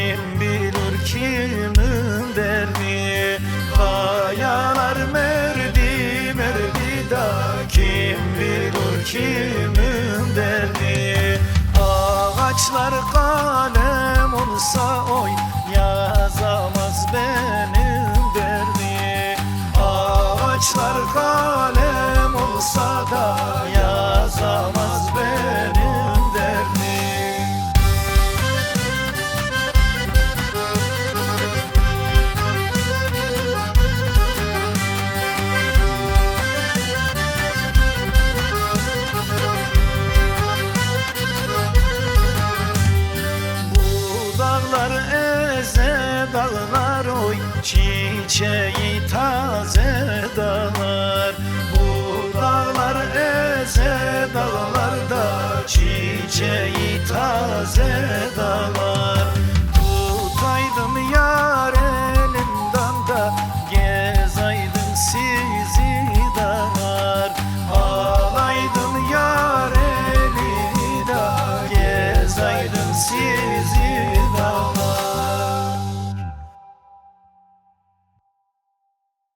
Kim bilir kimin derdi? Kayalar merdi merdi da. Kim bilir kimin derdi? Ağaçlar kalem olsa oy Yazamaz benim derdi Ağaçlar kalem olsa da Yazamaz Çiçeği taze dağlar Bu dağlar eze dağlar da Çiçeği taze dağlar